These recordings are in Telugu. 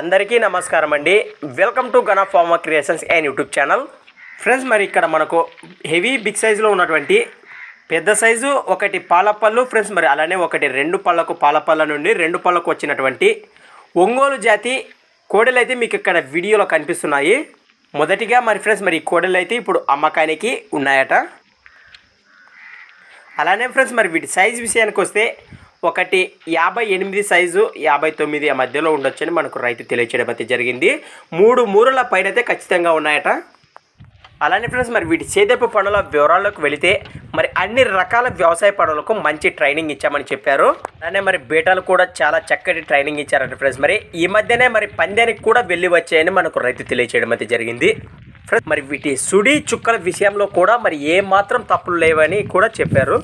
అందరికీ నమస్కారం అండి. Welcome to Gana pharma creations and YouTube channel friends మరి ఇక్కడ మనకు హెవీ బిగ్ సైజులో ఉన్నటువంటి పెద్ద సైజు ఒకటి పాలపళ్ళు ఫ్రెండ్స్ మరి అలానే ఒకటి రెండు పళ్ళకు పాలపళ్ళ నుండి రెండు పళ్ళకు వచ్చినటువంటి ఒంగోలు జాతి కోడలు అయితే మీకు ఇక్కడ వీడియోలో కనిపిస్తున్నాయి. మొదటిగా మరి ఫ్రెండ్స్ మరి కోడలు అయితే ఇప్పుడు అమ్మకానికి ఉన్నాయట. అలానే ఫ్రెండ్స్ మరి వీటి సైజ్ విషయానికి వస్తే ఒకటి యాభై ఎనిమిది సైజు యాభై తొమ్మిది ఆ మధ్యలో ఉండొచ్చని మనకు రైతు తెలియచేయడం అయితే జరిగింది. మూడు మూరల పైన అయితే ఖచ్చితంగా ఉన్నాయట. అలానే ఫ్రెండ్స్ మరి వీటి సేదపు పనుల వివరాల్లోకి వెళితే మరి అన్ని రకాల వ్యవసాయ పనులకు మంచి ట్రైనింగ్ ఇచ్చామని చెప్పారు. అలానే మరి బేటాలు కూడా చాలా చక్కటి ట్రైనింగ్ ఇచ్చారంట ఫ్రెండ్స్ మరి ఈ మధ్యనే మరి పందానికి కూడా వెళ్ళి వచ్చాయని మనకు రైతు తెలియచేయడం అయితే జరిగింది. ఫ్రెండ్స్ మరి వీటి సుడి చుక్కల విషయంలో కూడా మరి ఏ మాత్రం తప్పులు లేవని కూడా చెప్పారు.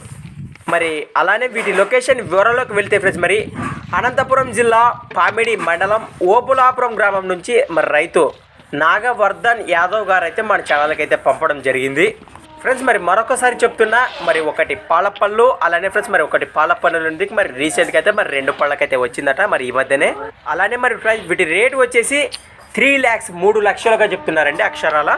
మరి అలానే వీటి లొకేషన్ వివరాల్లోకి వెళ్తే ఫ్రెండ్స్ మరి అనంతపురం జిల్లా పామిడి మండలం ఓపులాపురం గ్రామం నుంచి మరి రైతు నాగవర్ధన్ యాదవ్ గారు అయితే మన ఛానల్కి అయితే పంపడం జరిగింది. ఫ్రెండ్స్ మరి మరొకసారి చెప్తున్నా మరి ఒకటి పాలపళ్ళు అలానే ఫ్రెండ్స్ మరి ఒకటి పాలపళ్ళు నుండి మరి రీసెంట్గా అయితే మరి రెండు పళ్ళకైతే వచ్చిందట మరి ఈ మధ్యనే. అలానే మరి ఫ్రెండ్స్ వీటి రేట్ వచ్చేసి త్రీ ల్యాక్స్ మూడు లక్షలుగా చెప్తున్నారండి అక్షరాల.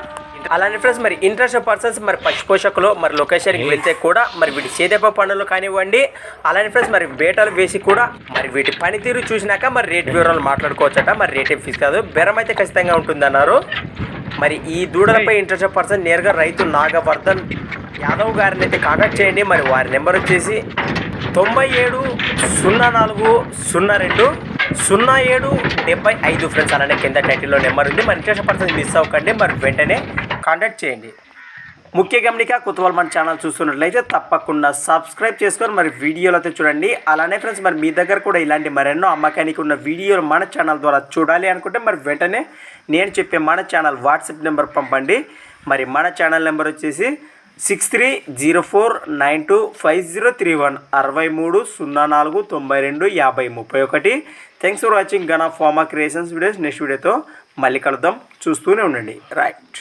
అలానే ఫ్రెండ్స్ మరి ఇంట్రెస్ట్ పర్సన్స్ మరి పశు పోషకులు మరి లొకేషన్కి వెళ్తే కూడా మరి వీటి సేదెప్ప పనులు కానివ్వండి అలానే ఫ్రెండ్స్ మరి బేటలు వేసి కూడా మరి వీటి పనితీరు చూసినాక మరి రేట్ వివరాలు మాట్లాడుకోవచ్చట. మరి రేట్ ఏం ఫీజు కాదు. బెరం అయితే ఖచ్చితంగా ఉంటుందన్నారు. మరి ఈ దూడలపై ఇంట్రెస్ట్ పర్సన్ నేరుగా రైతు నాగవర్ధన్ యాదవ్ గారిని అయితే కాంటాక్ట్ చేయండి. మరి వారి నెంబర్ వచ్చేసి తొంభై ఏడు సున్నా నాలుగు సున్నా రెండు. సున్నా ఏడు డెబ్బై ఐదు ఫ్రెండ్స్ అలానే కింద టైటిల్లో నెంబర్ ఉంది. మరి ఇంట్రెస్ట్ పర్సన్ మిస్ అవ్వకండి మరి వెంటనే కాంటాక్ట్ చేయండి. ముఖ్య గమనిక కుతూహల్ మన ఛానల్ చూస్తున్నట్లయితే తప్పకుండా సబ్స్క్రైబ్ చేసుకొని మరి వీడియోలు అయితే చూడండి. అలానే ఫ్రెండ్స్ మరి మీ దగ్గర కూడా ఇలాంటి మరెన్నో అమ్మకానికి ఉన్న వీడియోలు మన ఛానల్ ద్వారా చూడాలి అనుకుంటే మరి వెంటనే నేను చెప్పే మన ఛానల్ వాట్సాప్ నెంబర్ పంపండి. మరి మన ఛానల్ నెంబర్ వచ్చేసి six three zero four nine two five zero three one అరవై మూడు సున్నా నాలుగు తొంభై రెండు యాభై ముప్పై ఒకటి. Thanks for watching Gana pharma creations videos next వీడియోతో మళ్ళీ కలుద్దాం. చూస్తూనే ఉండండి. రైట్